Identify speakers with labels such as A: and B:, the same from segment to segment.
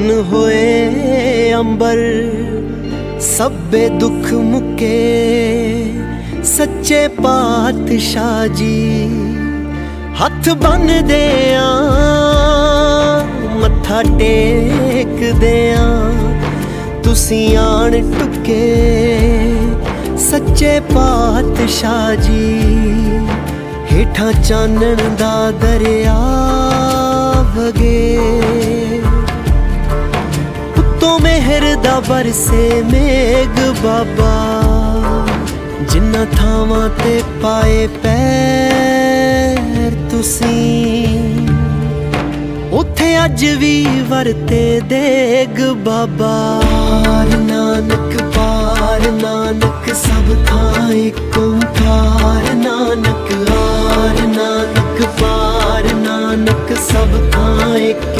A: ਧਨ ਹੋਏ ਅੰਬਰ, ਸਭੇ ਦੁੱਖ ਮੁਕੇ। ਸੱਚੇ ਪਾਤਸ਼ਾਹ ਜੀ, ਹੱਥ ਬੰਨਦੇ ਆ, ਮੱਥਾ ਟੇਕਦੇ ਆ। ਤੁਸੀਂ ਆਣ ਟੁੱਕੇ, ਸੱਚੇ ਪਾਤਸ਼ਾਹ ਜੀ, ਹੇਠਾਂ ਚਾਨਣ ਦਾ ਦਰਿਆ ਵਗੇ। ਉੱਤੋਂ ਮਿਹਰ ਦਾ ਬਰਸੇ ਮੇਗ ਬਾਬਾ ਜਿੰਨਾ ਥਾਵਾਂ ਤੇ ਪਾਏ ਪੈਰ ਤੁਸੀਂ। ਉੱਥੇ ਅੱਜ ਵੀ ਵਰਤੇ ਦੇਗ ਬਾਬਾ ਨਾਨਕ ਪਾਰ ਨਾਨਕ ਸਭ ਥਾਂ ਇੱਕ ਓੰਕਾਰ ਨਾਨਕ ਆਰ ਨਾਨਕ ਪਾਰ ਨਾਨਕ ਸਭ ਥਾਂ ਇੱਕ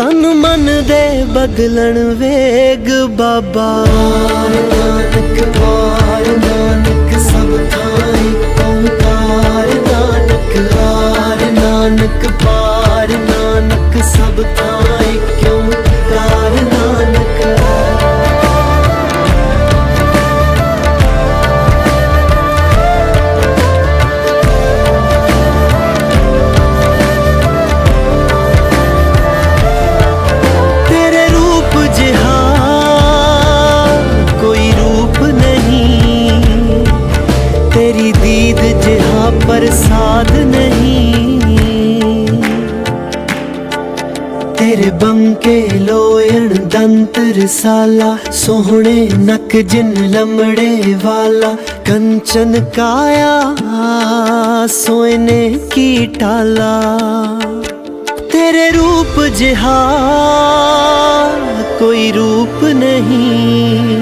A: ਤਨ ਮਨ ਦੇ ਬਦਲਣ ਵੇਗ ਬਾਬਾ। ਨਾਨਕ ਵਾਰ ਨਾਨਕ ਸਭ ਥਾਂ ਓੰਕਾਰ ਨਾਨਕ ਆਰ ਨਾਨਕ ਪਾਰ ਨਾਨਕ ਸਭ ਥਾਂ ਇੱਕ ਸਾਲਾ ਸੋਹਣੇ ਨਕ ਜਿਨ ਲਮੜੇ ਵਾਲਾ ਕੰਚਨ ਕਾਇਆ ਸੋਇਨੇ ਕੀ ਟਾਲਾ ਤੇਰੇ ਰੂਪ ਜਿਹਾ ਕੋਈ ਰੂਪ ਨਹੀਂ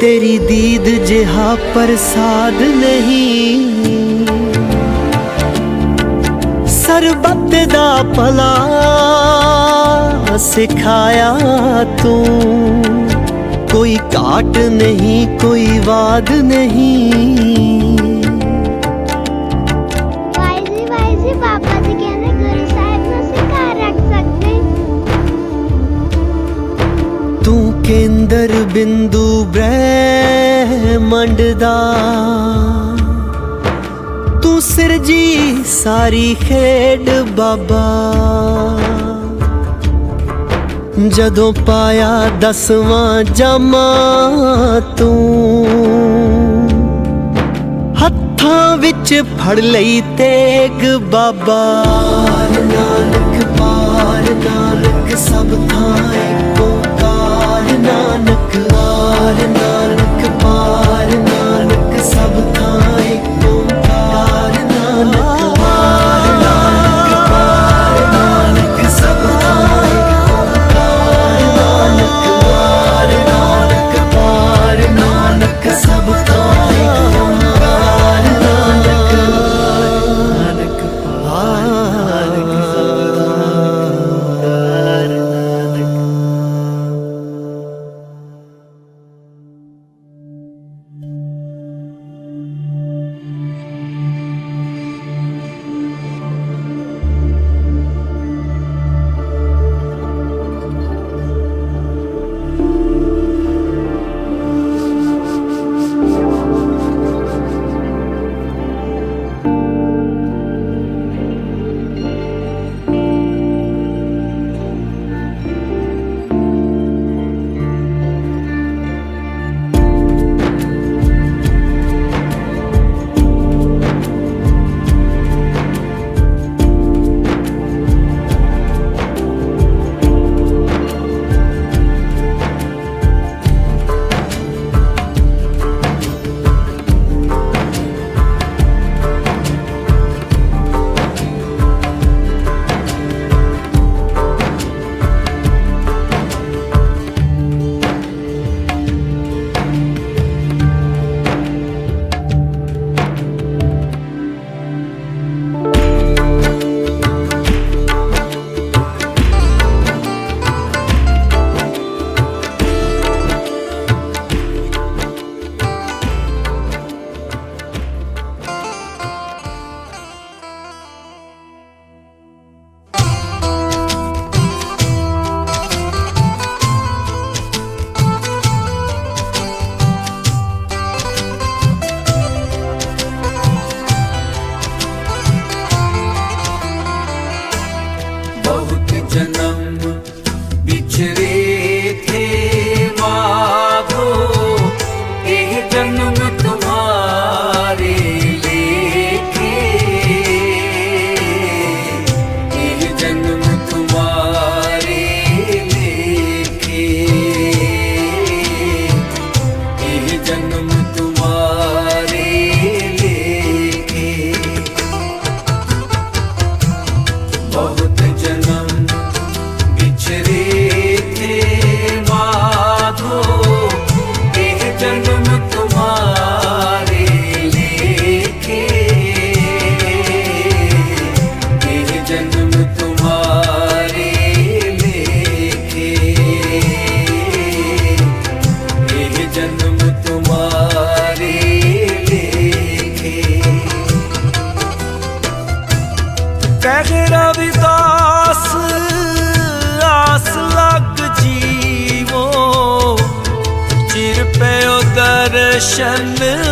A: ਤੇਰੀ ਦੀਦ ਜਿਹਾ ਪ੍ਰਸਾਦ ਨਹੀਂ ਸਰਬੱਤ ਦਾ ਭਲਾ ਸਿਖਾਇਆ ਤੂੰ। ਕੋਈ ਘਾਟ ਨਹੀਂ ਕੋਈ ਵਾਦ ਨਹੀਂ।
B: ਵਾਈਜ਼ੀ ਵਾਈਜ਼ੀ ਪਾਪਾ ਜੀ ਕਹਿੰਦੇ ਗੁਰੂ ਸਾਹਿਬ ਨੂੰ ਸਿਖਾ ਰੱਖ ਸਕਦੇ।
A: ਤੂੰ ਕੇਂਦਰ ਬਿੰਦੂ ਬ੍ਰਹਿਮੰਡ ਦਾ। ਤੂੰ ਸਿਰਜੀ ਸਾਰੀ ਖੇਡ ਬਾਬਾ। ਜਦੋਂ ਪਾਇਆ ਦਸਵਾਂ ਜਾਮਾ ਤੂੰ। ਹੱਥਾਂ ਵਿੱਚ ਫੜ ਲਈ ਤੇਗ ਬਾਬਾ। ਨਾਨਕ ਪਾਰ, ਨਾਨਕ ਸਭ ਥਾਂ ਇੱਕ ਓੰਕਾਰ ਨਾਨਕ ਆਰ ਨਾਨਕ
C: perşembe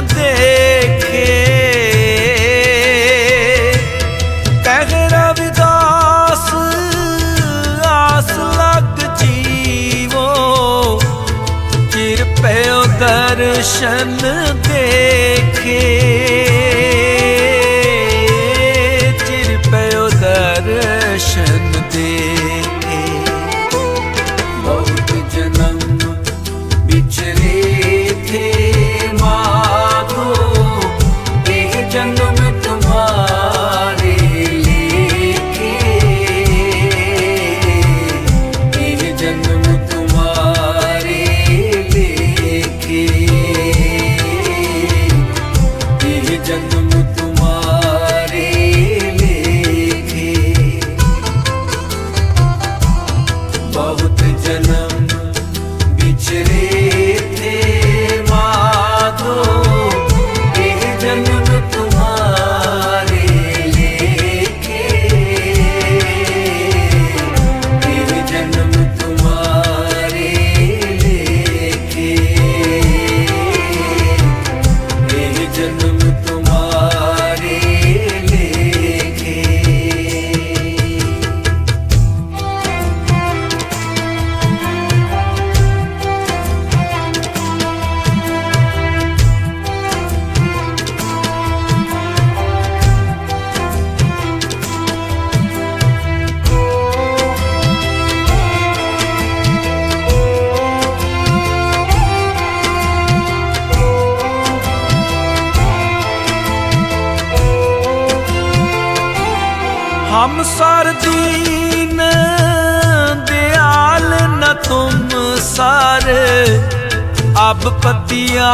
C: पतिया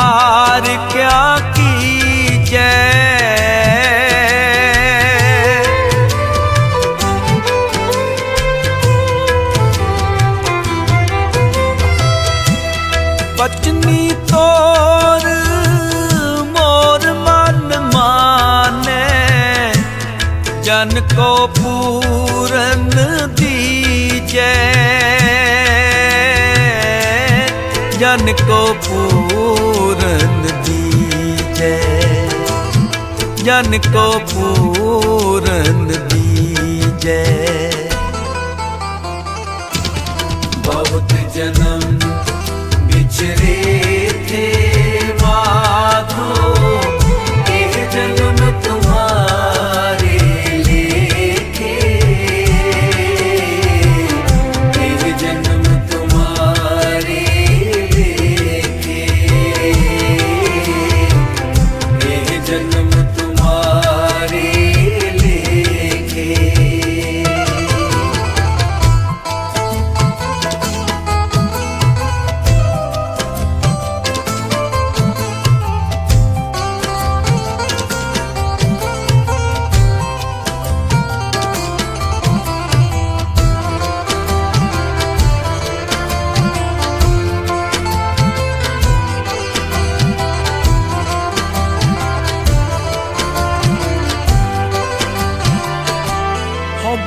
C: को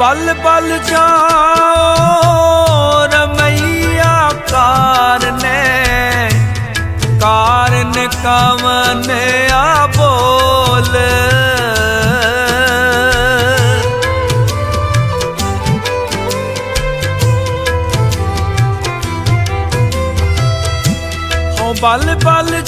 C: ਪਲ ਪਲ ਜਾਓ ਰਮਈਆ ਕਾਰਨੇ ਕਾਰਨ ਕਵਨ ਆ ਬੋਲ। ਬਲ ਬਲ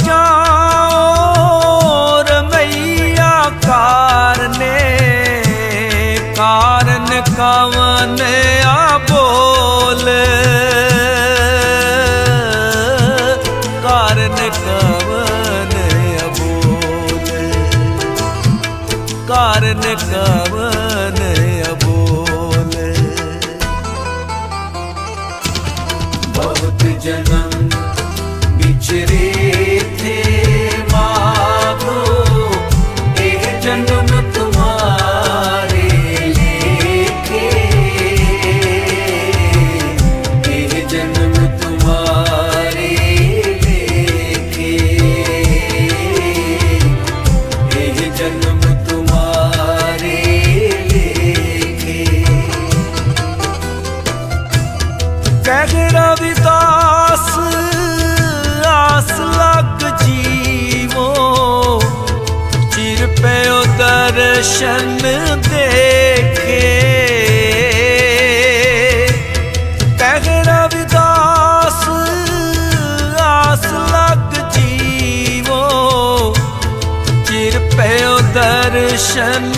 C: ਦਰਸ਼ਨ ਦੇਖੇ। ਕਹਿ ਰਵਿਦਾਸ ਆਸ ਲੱਗ ਜੀਵੋ। ਚਿਰ ਪਿਓ ਦਰਸ਼ਨ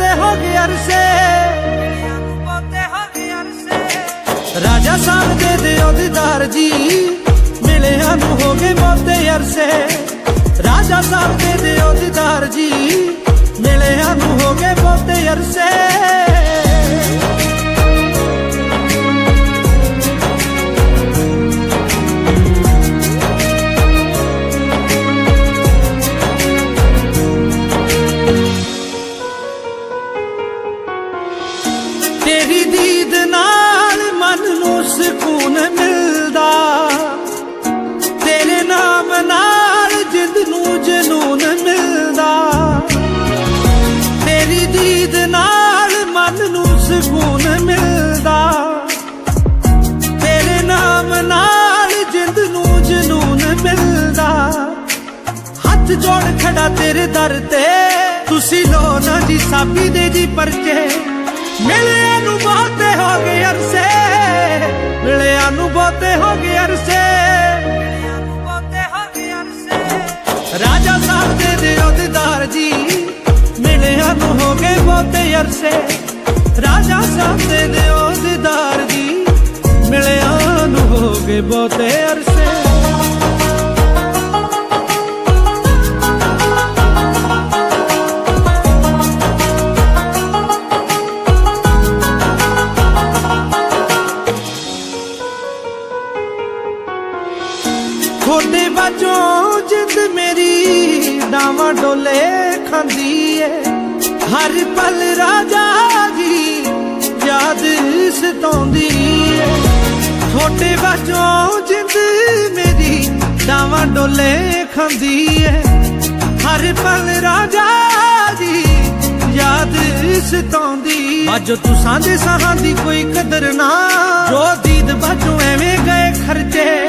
D: ਨੂੰ ਹੋ ਗਏ ਅਰਸੇ। ਰਾਜਾ ਸਾਹਿਬ ਦੇ ਦਿਓ ਦੀਦਾਰ ਜੀ, ਮਿਲਿਆਂ ਨੂੰ ਹੋ ਗਏ ਬਹੁਤੇ ਅਰਸੇ। ਰਾਜਾ ਸਾਹਿਬ ਦੇ ਦਿਓ ਦੀਦਾਰ ਜੀ, ਮਿਲਿਆਂ ਨੂੰ ਹੋ ਗਏ ਬਹੁਤੇ ਅਰਸੇ। ਹੱਥ ਜੋੜ ਖੜਾ ਤੇਰੇ ਦਰ ਤੇ। ਤੁਸੀਂ ਲੋ ਨਾ ਜੀ ਸਾਬੀ ਦੇ ਜੀ ਪਰਚੇ। ਮਿਲਿਆ ਨੂੰ ਬਹੁਤੇ ਹੋ ਗਏ ਅਰਸੇ। ਮਿਲਿਆ ਨੂੰ ਬਹੁਤੇ ਹੋ ਗਏ ਅਰਸੇ। ਨੂੰ ਬਹੁਤੇ ਹੋ ਗਏ ਅਰਸੇ। ਰਾਜਾ ਸਾਹਿਬ ਦੇ ਦਿਓ ਦੀਦਾਰ ਜੀ, ਮਿਲਿਆ ਨੂੰ ਹੋ ਗਏ ਬਹੁਤੇ ਅਰਸੇ। ਰਾਜਾ ਸਾਹਿਬ ਦੇ ਦਿਓ ਦੀਦਾਰ ਜੀ, ਮਿਲਿਆ ਨੂੰ ਹੋ ਗਏ ਬਹੁਤੇ ਅਰਸੇ। ਤੁਹਾਡੇ ਬਾਝੋਂ ਜਿੰਦ ਮੇਰੀ ਡਾਵਾਂ ਡੋਲੇ ਖਾਂਦੀ ਏ ਹਰ ਪਲ ਰਾਜਾ ਜੀ ਯਾਦ ਸਤਾਉਂਦੀ ਏ ਤੁਹਾਡੇ ਬਾਝੋਂ ਜਿੰਦ ਮੇਰੀ ਡਾਵਾਂ ਡੋਲੇ ਖਾਂਦੀ ਏ ਹਰ ਪਲ ਰਾਜਾ ਜੀ ਯਾਦ ਸਤਾਉਂਦੀ ਬਾਜੋ ਤੂੰ ਸਾਂਝੇ ਸਾਹਾਂ ਦੀ ਕੋਈ ਕਦਰ ਨਾ। ਜੋ ਦੀਦ ਬਾਜੋ ਐਵੇਂ ਗਏ ਖਰਚੇ।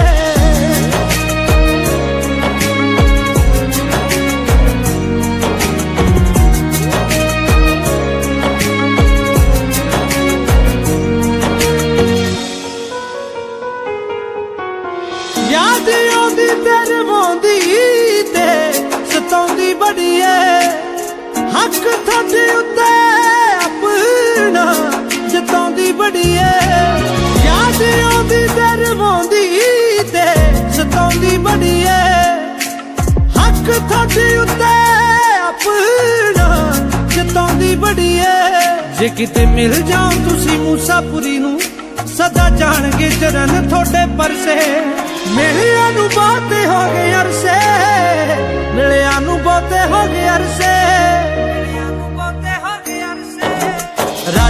D: ਜਤਾਉਂਦੀ ਬੜੀ ਏ ਯਾਦ ਆਉਂਦੀ ਤੇਰੇ ਤੇ ਸਤਾਉਂਦੀ ਬੜੀ ਹੱਕ ਤੁਹਾਡੇ ਉੱਤੇ ਆਪਣਾ ਜਤਾਉਂਦੀ ਬੜੀ ਜੇ ਕਿਤੇ ਮਿਲ ਜਾਓ ਤੁਸੀਂ ਮੂਸਾਪੁਰੀ ਨੂੰ, ਸਦਾ ਜਾਣਗੇ ਚਰਨ ਤੁਹਾਡੇ ਪਰਸੇ। ਮਿਲਿਆਂ ਨੂੰ ਬਾਤੇ ਹੋ ਗਏ ਅਰਸੇ, ਮਿਲਿਆਂ ਨੂੰ ਬਾਤੇ ਹੋ ਗਏ ਅਰਸੇ।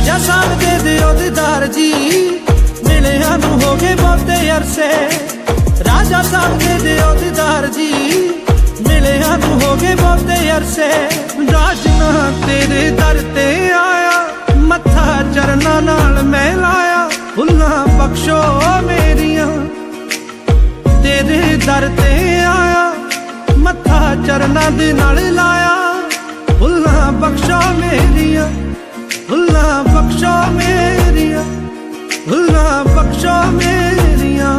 C: ਰਾਜਾ ਸਾਹਿਬ ਦੇ ਦਿਓ ਦੀਦਾਰ ਜੀ ਮਿਲਿਆ ਨੂੰ ਹੋ ਗਏ ਬਹੁਤੇ ਅਰਸੇ। ਰਾਜਾ ਸਾਹਿਬ ਦੇ ਦਿਓ ਦੀਦਾਰ ਜੀ ਮਿਲਿਆ ਨੂੰ ਹੋ ਗਏ ਬਹੁਤੇ ਅਰਸੇ। ਰਾਜਨਾ ਤੇਰੇ ਦਰ ਤੇ ਆਇਆ। ਮੱਥਾ ਚਰਨਾਂ ਨਾਲ ਮੈਂ ਲਾਇਆ। ਫੁੱਲਾਂ ਬਖਸ਼ੋ ਮੇਰੀਆਂ। ਤੇਰੇ ਦਰ ਤੇ ਆਇਆ। ਮੱਥਾ ਚਰਨਾਂ ਦੇ ਨਾਲ ਲਾਇਆ। ਬਖਸ਼ੋ ਮੇਰੀਆਂ ਫੁੱਲਾਂ ਬਖਸ਼ੋ ਮੇਰੀਆਂ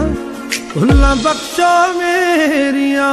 C: ਫੁੱਲਾਂ ਬਖਸ਼ੋ ਮੇਰੀਆਂ।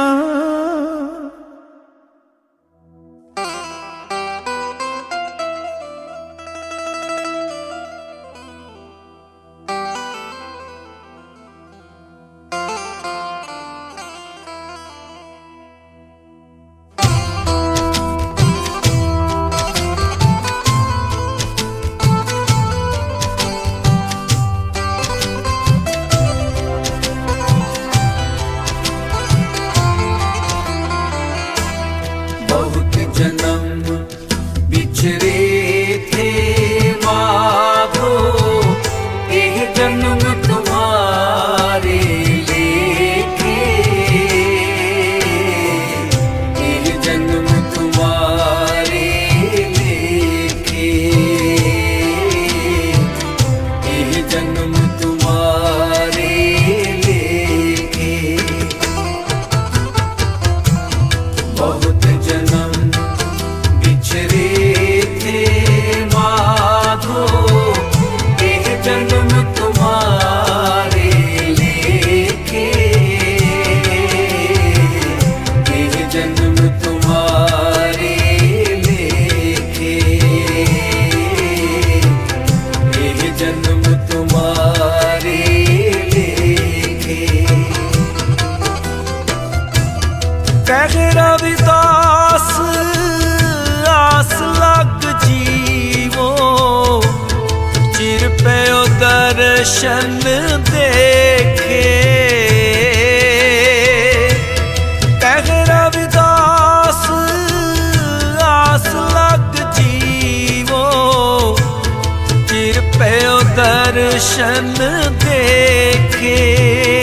C: ਦਰਸ਼ਨ ਦੇਖੇ। ਕਹਿ ਰਵਿਦਾਸ ਆਸ ਲੱਗ ਜੀਵੋ। ਚਿਰ ਦਰਸ਼ਨ ਦੇਖੇ।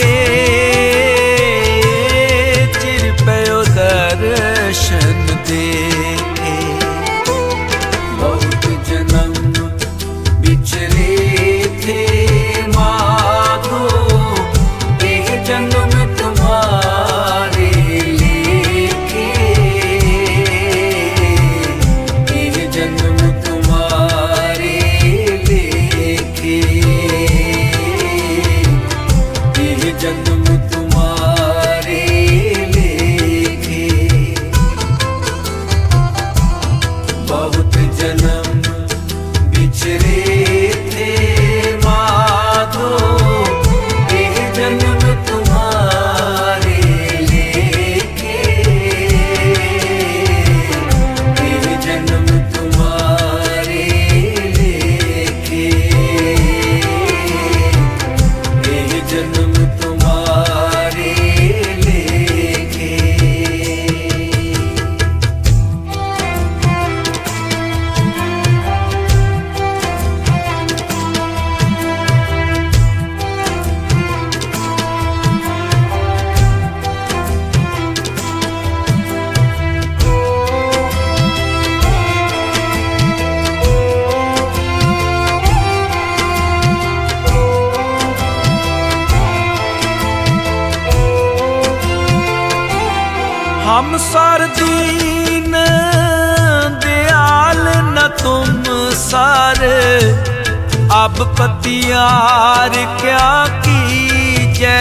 C: ਅਬ ਪਤਿਆਰ ਕਿਆ ਕੀਜੈ?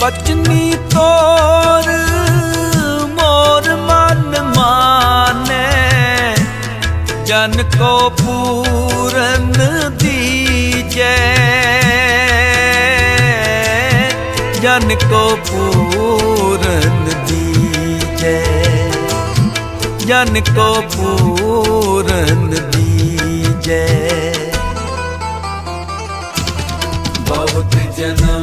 C: ਬਚਨੀ ਤੋਰ ਮੋਰ ਮਨ ਮਾਨੇ ਜਨ ਕੋ ਪੂਰਨ ਦੀ ਜੈ ਪੂਰਨ ਦੀਜੈ ਜਨ ਕੋ ਪੂਰਨ ਦੀਜੈ ਬਹੁਤ ਜਨਮ